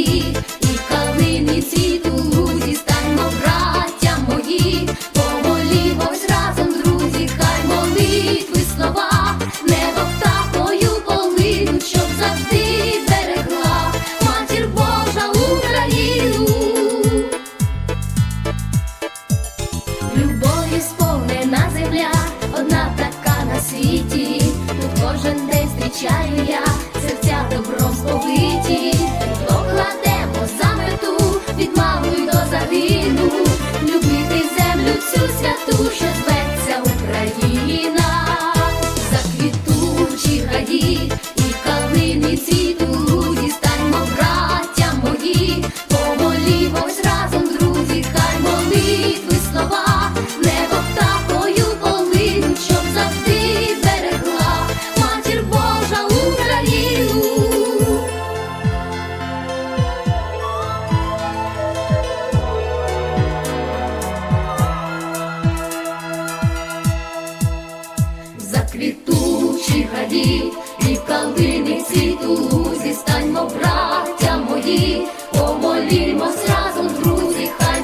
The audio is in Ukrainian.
і калини цвіту лузі, станьмо, браття мої, помолімось разом, друзі, хай молитви слова, небо птахою полинуть, щоб завжди берегла матір Божа Україну. Любові сповнена земля, одна така на світі. Тут кожен день зустрічаю я, серця добром що зветься Україна. Заквітучі гаї квітучі гаї, і калини всі тулузі станьмо, браття мої, помолімося.